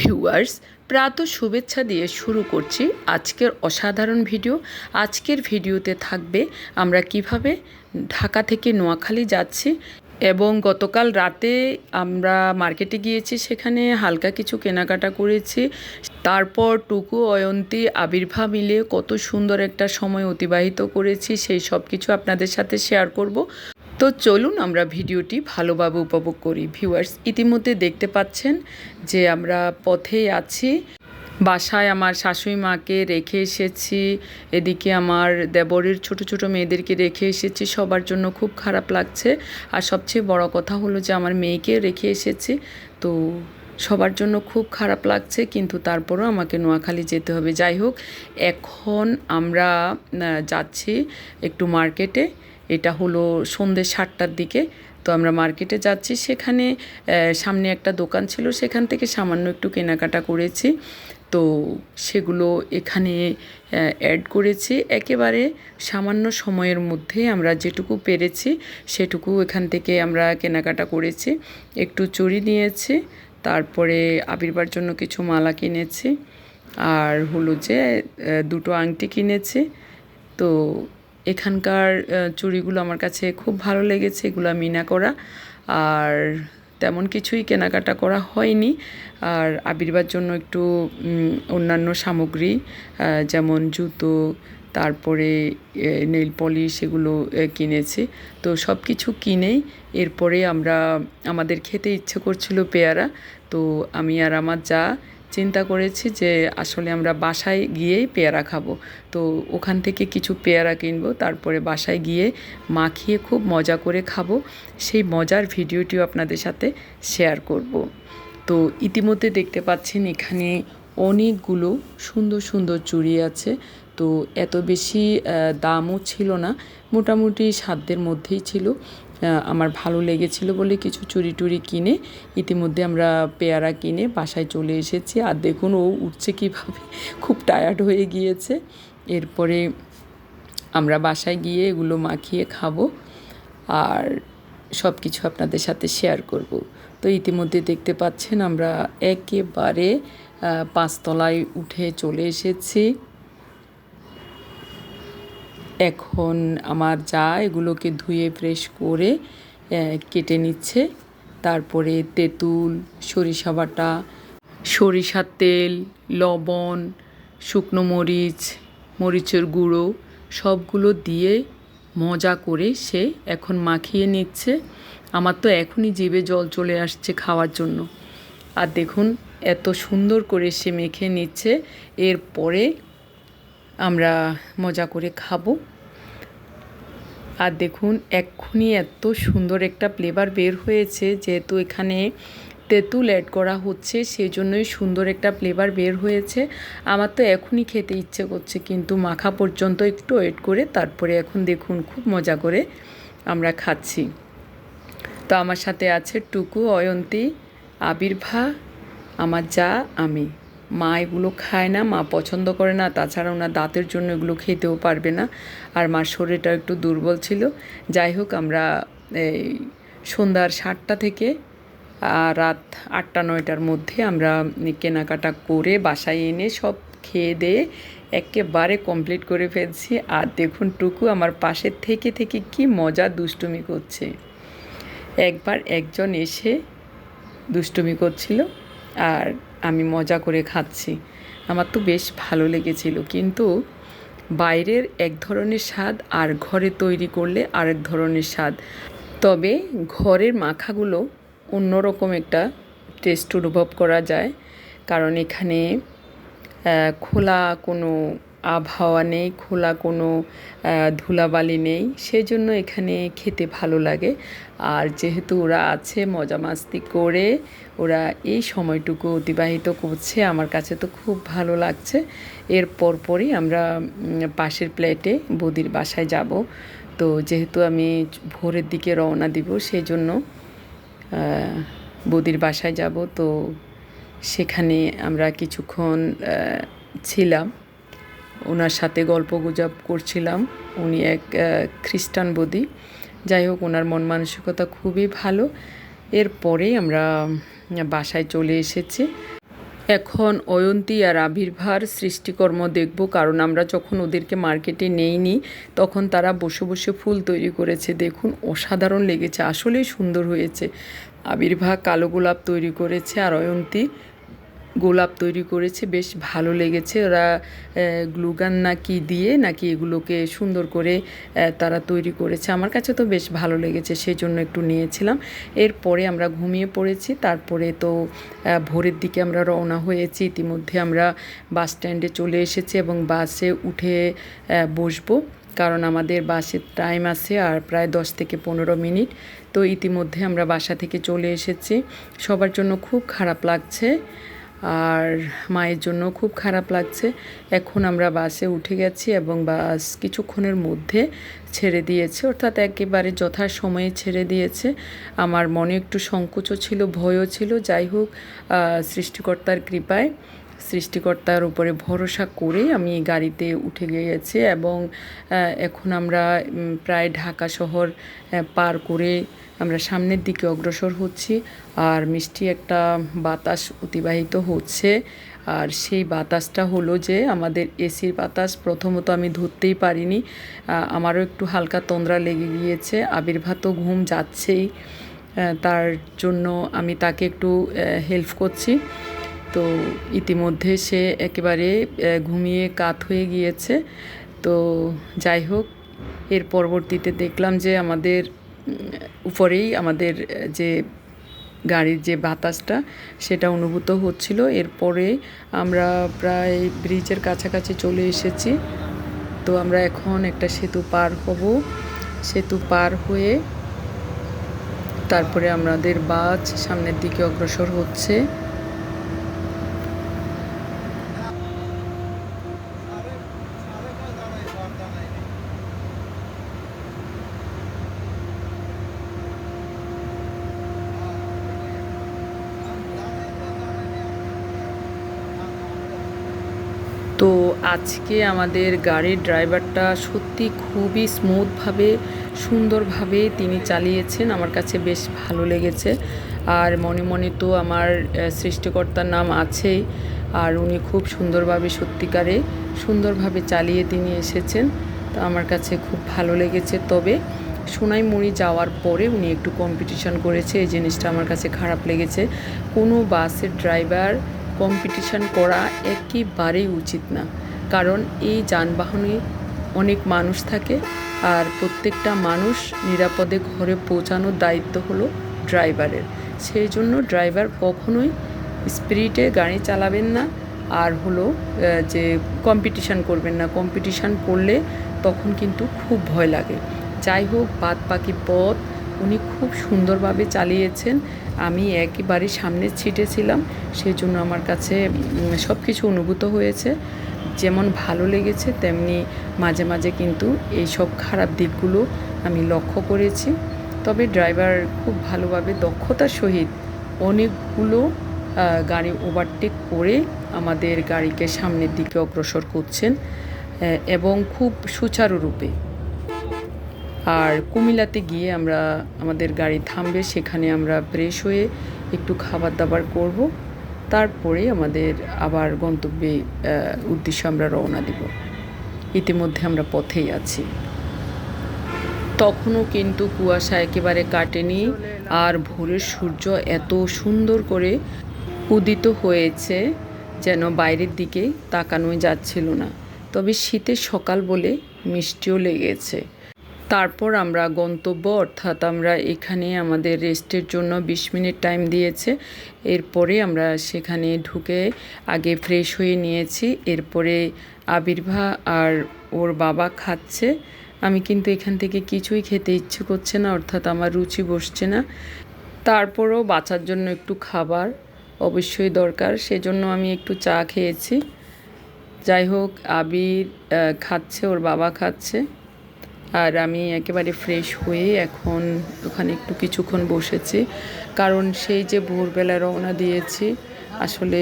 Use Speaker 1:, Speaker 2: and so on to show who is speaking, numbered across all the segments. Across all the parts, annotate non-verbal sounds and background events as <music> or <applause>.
Speaker 1: Viewers, প্রাত শুভেচ্ছা দিয়ে শুরু করছি আজকের অসাধারণ ভিডিও। আজকের ভিডিওতে থাকবে আমরা কীভাবে ঢাকা থেকে নোয়াখালী যাচ্ছি এবং গতকাল রাতে আমরা মার্কেটে গিয়েছি, সেখানে হালকা কিছু কেনাকাটা করেছি। তারপর টুকু, অয়ন্তী আবির্ভাব মিলে কত সুন্দর একটা সময় অতিবাহিত করেছি, সেই সব কিছু আপনাদের সাথে শেয়ার করব। তো চলুন আমরা ভিডিওটি ভালোভাবে উপভোগ করি। ভিউয়ার্স, ইতিমধ্যে দেখতে পাচ্ছেন যে আমরা পথেই আছি। বাসায় আমার শাশুড়ি মাকে রেখে এসেছি, এদিকে আমার দেবরের ছোট ছোট মেয়েদেরকে রেখে এসেছি, সবার জন্য খুব খারাপ লাগছে। আর সবচেয়ে বড় কথা হলো যে আমার মেয়েকে রেখে এসেছি, তো সবার জন্য খুব খারাপ লাগছে, কিন্তু তারপরও আমাকে নোয়াখালী যেতে হবে। যাই হোক, এখন আমরা যাচ্ছি একটু মার্কেটে। এটা হলো সন্ধ্যে সাতটার দিকে। তো আমরা মার্কেটে যাচ্ছি। সেখানে সামনে একটা দোকান ছিল। সেখান থেকে সামান্য একটু কেনাকাটা করেছি। তো সেগুলো এখানে অ্যাড করেছি। একেবারে সামান্য সময়ের মধ্যে আমরা যেটুকু পেরেছি, সেটুকু এখান থেকে আমরা কেনাকাটা করেছি। একটু চুরি নিয়েছি। তারপরে আবির্বার জন্য কিছু মালা কিনেছি। আর হলো যে দুটো আংটি কিনেছি। তো এখানকার চুড়িগুলো আমার কাছে খুব ভালো লেগেছে, এগুলো মিনা করা। আর তেমন কিছুই কেনাকাটা করা হয়নি। আর আবির্বার জন্য একটু অন্যান্য সামগ্রী যেমন জুতো, তারপরে নেল পলিশ এগুলো কিনেছি। তো সব কিছু কিনেই এরপরে আমরা, আমাদের খেতে ইচ্ছে করছিল পেয়ারা। তো আমি আর আমার যা চিন্তা করেছি যে আসলে আমরা বাসায় গিয়েই পেয়ারা খাব। তো ওখান থেকে কিছু পেয়ারা কিনবো, তারপরে বাসায় গিয়ে মাখিয়ে খুব মজা করে খাব। সেই মজার ভিডিওটিও আপনাদের সাথে শেয়ার করব। তো ইতিমধ্যে দেখতে পাচ্ছেন এখানে অনেকগুলো সুন্দর সুন্দর চুড়ি আছে। তো এত বেশি দামও ছিল না। মোটামুটি সাধ্যের মধ্যেই ছিল। আমার ভালো লেগেছিল বলে কিছু চুরি টুরি কিনে ইতিমধ্যে আমরা পেয়ারা কিনে বাসায় চলে এসেছি। আর দেখুন, ও উঠছে কীভাবে? <laughs> খুব টায়ার্ড হয়ে গিয়েছে। এরপরে আমরা বাসায় গিয়ে এগুলো মাখিয়ে খাব আর সব কিছু আপনাদের সাথে শেয়ার করব। তো ইতিমধ্যে দেখতে পাচ্ছেন, আমরা একেবারে পাঁচতলায় উঠে চলে এসেছি। এখন আমার যা এগুলোকে ধুয়ে ফ্রেশ করে কেটে নিচ্ছে। তারপরে তেঁতুল, সরিষা বাটা, সরিষার তেল, লবণ, শুকনো মরিচ, মরিচের গুঁড়ো, সবগুলো দিয়ে মজা করে সে এখন মাখিয়ে নিচ্ছে। আমার তো এখনই জিভে জল চলে আসছে খাওয়ার জন্য। আর দেখুন, এত সুন্দর করে সে মেখে নিচ্ছে। এরপরে আমরা মজা করে খাব। আর দেখুন, এক্ষুনি এত সুন্দর একটা ফ্লেভার বের হয়েছে, যেহেতু এখানে তেঁতুল অ্যাড করা হচ্ছে সেই জন্যই সুন্দর একটা ফ্লেভার বের হয়েছে। আমার তো এখনই খেতে ইচ্ছে করছে, কিন্তু মাখা পর্যন্ত একটু ওয়েট করে, তারপরে এখন দেখুন, খুব মজা করে আমরা খাচ্ছি। তো আমার সাথে আছে টুকু, অয়ন্তী, আবির্ভা, আমার যা, আমি। মা এগুলো খায় না, মা পছন্দ করে না, তাছাড়া ওনার দাঁতের জন্য এগুলো খেতেও পারবে না। আর মার শরীরটা একটু দুর্বল ছিল। যাই হোক, আমরা এই সন্ধ্যার সাতটা থেকে রাত আটটা, নয়টার মধ্যে আমরা কেনাকাটা করে বাসায় এনে সব খেয়ে দিয়ে একেবারে কমপ্লিট করে ফেলছি। আর দেখুন টুকু, আমার পাশে থেকে থেকে কি মজা দুষ্টুমি করছে। একবার একজন এসে দুষ্টুমি করছিল। আর আমি মজা করে খাচ্ছি। আমার তো বেশ ভালো লেগেছিল। কিন্তু বাইরের এক ধরনের স্বাদ আর ঘরে তৈরি করলে আরেক ধরনের স্বাদ। তবে ঘরের মাখাগুলো অন্যরকম একটা টেস্ট অনুভব করা যায়। কারণ এখানে খোলা কোনো আবহাওয়া নেই, খোলা কোনো ধুলাবালি নেই। সেই জন্য এখানে খেতে ভালো লাগে। আর যেহেতু ওরা আছে, মজা মাস্তি করে, ওরা এই সময়টুকু অতিবাহিত করছে। আমার কাছে তো খুব ভালো লাগছে। এর পরপরই আমরা পাশের প্লেটে বৌদির বাসায় যাব। তো যেহেতু আমি ভোরের দিকে রওনা দিব সেই জন্য বাসায় যাব। তো সেখানে আমরা কিছুক্ষণ ছিলাম। ওনার সাথে গল্প গুজব করছিলাম। উনি এক খ্রিস্টান বৌদি। যাই হোক, ওনার মন মানসিকতা খুবই ভালো। এরপরেই আমরা বাসায় চলে এসেছি। এখন অয়ন্তী আর আবির্ভার সৃষ্টিকর্ম দেখব, কারণ আমরা যখন ওদেরকে মার্কেটে নেইনি, তখন তারা বসে বসে ফুল তৈরি করেছে। দেখুন, অসাধারণ লেগেছে, আসলেই সুন্দর হয়েছে। আবির্ভা কালো গোলাপ তৈরি করেছে আর অয়ন্তী গোলাপ তৈরি করেছে, বেশ ভালো লেগেছে। ওরা গ্লুগান নাকি দিয়ে নাকি এগুলোকে সুন্দর করে তারা তৈরি করেছে। আমার কাছে তো বেশ ভালো লেগেছে সেই জন্য একটু নিয়েছিলাম। এরপরে আমরা ঘুমিয়ে পড়েছি, তারপরে তো ভোরের দিকে আমরা রওনা হয়েছি। ইতিমধ্যে আমরা বাস স্ট্যান্ডে চলে এসেছি এবং বাসে উঠে বসবো। কারণ আমাদের বাসের টাইম আছে আর প্রায় দশ থেকে পনেরো মিনিট। তো ইতিমধ্যে আমরা বাসা থেকে চলে এসেছি। সবার জন্য খুব খারাপ লাগছে। আর মায়ের জন্য খুব খারাপ লাগছে। এখন আমরা বাসে উঠে গেছি এবং বাস কিছুক্ষণের মধ্যে ছেড়ে দিয়েছে। অর্থাৎ একেবারে যথা সময়ে ছেড়ে দিয়েছে। আমার মনে একটু সংকোচও ছিল, ভয়ও ছিল। যাই হোক সৃষ্টিকর্তার কৃপায় সৃষ্টিকর্তার উপরে ভরসা করে আমি গাড়িতে উঠে গিয়েছি এবং এখন আমরা প্রায় ঢাকা শহর পার করে আমরা সামনের দিকে অগ্রসর হচ্ছি, আর মিষ্টি একটা বাতাস অতিবাহিত হচ্ছে। আর সেই বাতাসটা হলো যে, আমাদের এসির বাতাস প্রথমত আমি ধরতেই পারিনি। আমারও একটু হালকা তন্দ্রা লেগে গিয়েছে আবির্ভাত ঘুম যাচ্ছেই। তার জন্য আমি তাকে একটু হেল্প করছি। তো ইতিমধ্যে সে একেবারে ঘুমিয়ে কাত হয়ে গিয়েছে। তো যাই হোক, এর পরবর্তীতে দেখলাম যে, আমাদের উপরেই আমাদের যে গাড়ির যে বাতাসটা, সেটা অনুভূত হচ্ছিল। এরপরে আমরা প্রায় ব্রিজের কাছাকাছি চলে এসেছি। তো আমরা এখন একটা সেতু পার হব। সেতু পার হয়ে তারপরে আমাদের বাস সামনের দিকে অগ্রসর হচ্ছে। তো আজকে আমাদের গাড়ির ড্রাইভারটা সত্যি খুবই স্মুথভাবে, সুন্দরভাবে তিনি চালিয়েছেন। আমার কাছে বেশ ভালো লেগেছে। আর মনে মনে তো আমার সৃষ্টিকর্তার নাম আছেই। আর উনি খুব সুন্দরভাবে সত্যিকারে সুন্দরভাবে চালিয়ে তিনি এসেছেন। তো আমার কাছে খুব ভালো লেগেছে। তবে সোনাইমুড়ি যাওয়ার পরে উনি একটু কম্পিটিশন করেছে। এই জিনিসটা আমার কাছে খারাপ লেগেছে। কোনো বাসের ড্রাইভার কম্পিটিশন করা একেবারেই উচিত না। কারণ এই যানবাহনে অনেক মানুষ থাকে আর প্রত্যেকটা মানুষ নিরাপদে ঘরে পৌঁছানোর দায়িত্ব হলো ড্রাইভারের। সেই জন্য ড্রাইভার কখনোই স্পিরিটে গাড়ি চালাবেন না আর হলো যে কম্পিটিশান করবেন না। কম্পিটিশান করলে তখন কিন্তু খুব ভয় লাগে। যাই হোক বাদ বাকি পথ উনি খুব সুন্দরভাবে চালিয়েছেন। আমি একেবারে সামনের ছিটে ছিলাম সেই জন্য আমার কাছে সব কিছু অনুভূত হয়েছে। যেমন ভালো লেগেছে, তেমনি মাঝে মাঝে কিন্তু এই সব খারাপ দিকগুলো আমি লক্ষ্য করেছি। তবে ড্রাইভার খুব ভালোভাবে দক্ষতার সহিত অনেকগুলো গাড়ি ওভারটেক করে আমাদের গাড়িকে সামনের দিকে অগ্রসর করছেন এবং খুব সুচারুরূপে। আর কুমিল্লাতে গিয়ে আমরা আমাদের গাড়ি থামবে, সেখানে আমরা ফ্রেশ হয়ে একটু খাবার দাবার করব। তারপরে আমাদের আবার গন্তব্যে উদ্দেশ্যে আমরা রওনা দিব। ইতিমধ্যে আমরা পথেই আছি। তখনও কিন্তু কুয়াশা একেবারে কাটেনি আর ভোরের সূর্য এত সুন্দর করে উদিত হয়েছে যেন বাইরের দিকে তাকানোই যাচ্ছিল না। তবে শীতের সকাল বলে মিষ্টিও লেগেছে। তারপর আমরা গন্তব্য, অর্থাৎ আমরা এখানে আমাদের রেস্টের জন্য বিশ মিনিট টাইম দিয়েছে। এরপরে আমরা সেখানে ঢুকে আগে ফ্রেশ হয়ে নিয়েছি। এরপরে আবির্ভা আর ওর বাবা খাচ্ছে। আমি কিন্তু এখান থেকে কিছুই খেতে ইচ্ছে করছে না, অর্থাৎ আমার রুচি বসছে না। তারপরও বাঁচার জন্য একটু খাবার অবশ্যই দরকার, সেজন্য আমি একটু চা খেয়েছি। যাই হোক, আবির খাচ্ছে, ওর বাবা খাচ্ছে। আর আমি একেবারে ফ্রেশ হয়ে এখন ওখানে একটু কিছুক্ষণ বসেছি। কারণ সেই যে ভোরবেলা রওনা দিয়েছি, আসলে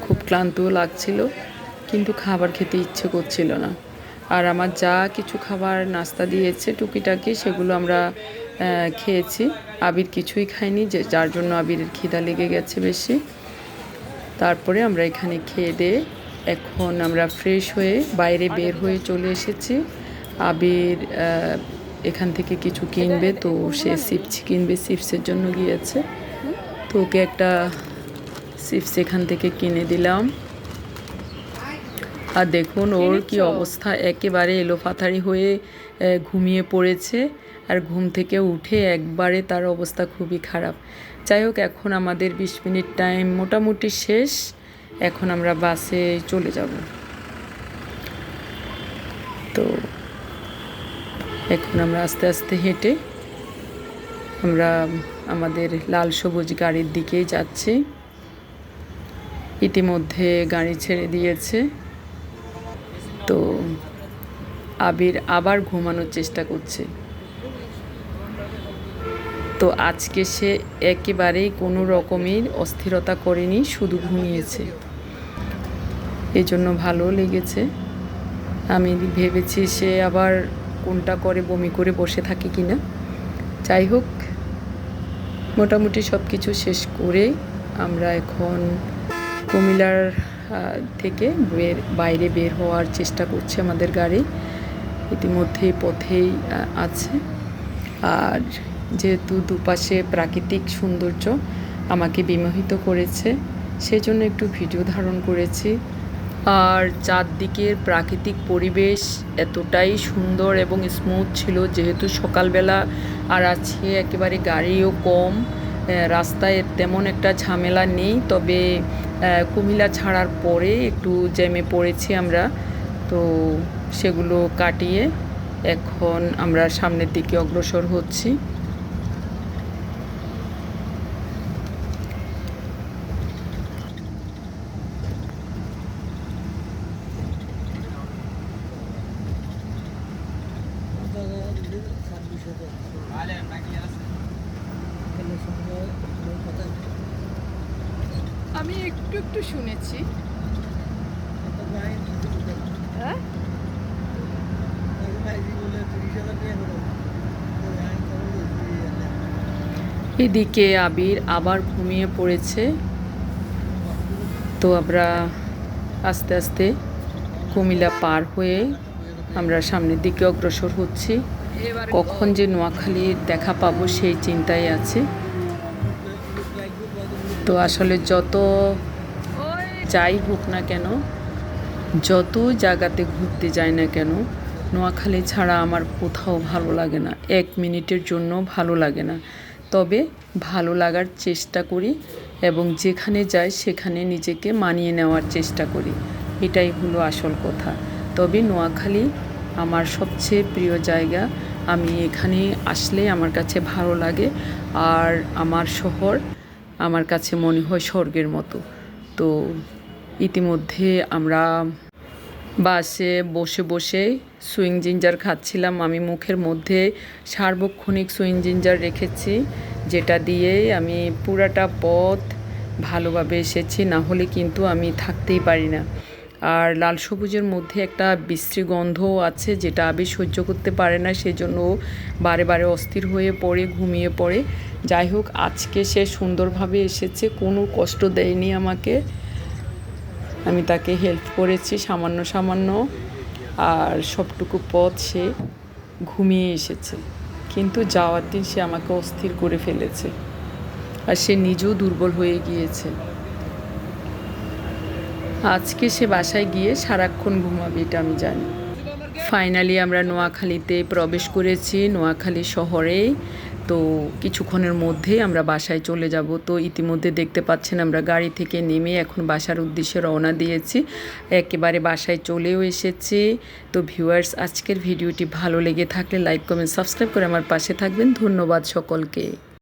Speaker 1: খুব ক্লান্তও লাগছিল, কিন্তু খাবার খেতে ইচ্ছে করছিল না। আর আমার যা কিছু খাবার নাস্তা দিয়েছে টুকিটাকি, সেগুলো আমরা খেয়েছি। আবির কিছুই খায়নি, যে, যার জন্য আবিরের খিদা লেগে গেছে বেশি। তারপরে আমরা এখানে খেয়ে দিয়ে এখন আমরা ফ্রেশ হয়ে বাইরে বের হয়ে চলে এসেছি। আবির এখান থেকে কিছু কিনবে তো সে চিপস কিনবে চিপসের জন্য গিয়েছে। তো ওকে একটা চিপস এখান থেকে কিনে দিলাম। আর দেখুন ওর কি অবস্থা একেবারে এলোপাথারি হয়ে ঘুমিয়ে পড়েছে। আর ঘুম থেকে উঠে একবারে তার অবস্থা খুবই খারাপ। যাই হোক এখন আমাদের বিশ মিনিট টাইম মোটামুটি শেষ। এখন আমরা বাসে চলে যাব। তো এখন আমরা আস্তে আস্তে হেঁটে আমরা আমাদের লাল সবুজ গাড়ির দিকেই যাচ্ছি। ইতিমধ্যে গাড়ি ছেড়ে দিয়েছে। তো আবির আবার ঘুমানোর চেষ্টা করছে। তো আজকে সে একেবারেই কোনো রকমের অস্থিরতা করেনি, শুধু ঘুমিয়েছে। এই জন্য ভালো লেগেছে। আমি ভেবেছি সে আবার কোনটা করে বমি করে বসে থাকে কিনা। যাই হোক মোটামুটি সব কিছু শেষ করে আমরা এখন কুমিল্লার আহ, থেকে বের বাইরে বের হওয়ার চেষ্টা করছে আমাদের গাড়ি। ইতিমধ্যে পথেই আছে। আর যেহেতু দুপাশে প্রাকৃতিক সৌন্দর্য আমাকে বিমোহিত করেছে সেজন্য একটু ভিডিও ধারণ করেছি। আর চারদিকের প্রাকৃতিক পরিবেশ এতটাই সুন্দর এবং স্মুথ ছিল যেহেতু সকালবেলা আর আছে একেবারে গাড়িও কম রাস্তায় তেমন একটা ঝামেলা নেই। তবে আহ, কুমিল্লা ছাড়ার পরে একটু জ্যামে পড়েছি আমরা। তো সেগুলো কাটিয়ে এখন আমরা সামনের দিকে অগ্রসর হচ্ছি।
Speaker 2: আমি একটু একটু শুনেছি। হ্যাঁ?
Speaker 1: এদিকে আবির আবার ঘুমিয়ে পড়েছে। তো আমরা আস্তে আস্তে কুমিল্লা পার হয়ে আমরা সামনের দিকে অগ্রসর হচ্ছি। কখন যে নোয়াখালীর দেখা পাবো সেই চিন্তায় আছে। তো আসলে যত যাই হোক না কেন, যত জায়গাতে ঘুরতে যাই না কেন, নোয়াখালী ছাড়া আমার কোথাও ভালো লাগে না। এক মিনিটের জন্য ভালো লাগে না। তবে ভালো লাগার চেষ্টা করি এবং যেখানে যাই সেখানে নিজেকে মানিয়ে নেওয়ার চেষ্টা করি। এটাই হলো আসল কথা। তবে নোয়াখালী আমার সবচেয়ে প্রিয় জায়গা। আমি এখানে আসলে আমার কাছে ভালো লাগে। আর আমার শহর আমার কাছে মনে হয় স্বর্গের মতো। তো ইতিমধ্যে আমরা বাসে বসে বসে সুইং জিঞ্জার খাচ্ছিলাম। আমি মুখের মধ্যে সার্বক্ষণিক সুইং জিঞ্জার রেখেছি, যেটা দিয়ে আমি পুরাটা পথ ভালোভাবে এসেছি। না হলে কিন্তু আমি থাকতেই পারি না। আর লাল সবুজের মধ্যে একটা বিশ্রী গন্ধও আছে, যেটা আবি সহ্য করতে পারে না, সেজন্য বারে বারে অস্থির হয়ে পড়ে, ঘুমিয়ে পড়ে। যাই হোক, আজকে সে সুন্দরভাবে এসেছে, কোনো কষ্ট দেয়নি আমাকে। আমি তাকে হেল্প করেছি, সামান্য সামান্য, আর সবটুকু পথ সে ঘুমিয়ে এসেছে। কিন্তু যাওয়ার দিন সে আমাকে অস্থির করে ফেলেছে, আর সে নিজেও দুর্বল হয়ে গিয়েছে। আজকে সে বাসায় গিয়ে সারাক্ষণ ঘুমাবে এটা আমি জানি। ফাইনালি আমরা নোয়াখালীতে প্রবেশ করেছি, নোয়াখালী শহরে। তো কিছুক্ষণের মধ্যেই আমরা বাসায় চলে যাব। তো ইতিমধ্যে দেখতে পাচ্ছেন আমরা গাড়ি থেকে নেমে এখন বাসার উদ্দেশ্যে রওনা দিয়েছি। একেবারে বাসায় চলেও এসেছি। তো ভিউয়ার্স আজকের ভিডিওটি ভালো লেগে থাকলে লাইক কমেন্ট সাবস্ক্রাইব করে আমার পাশে থাকবেন। ধন্যবাদ সকলকে।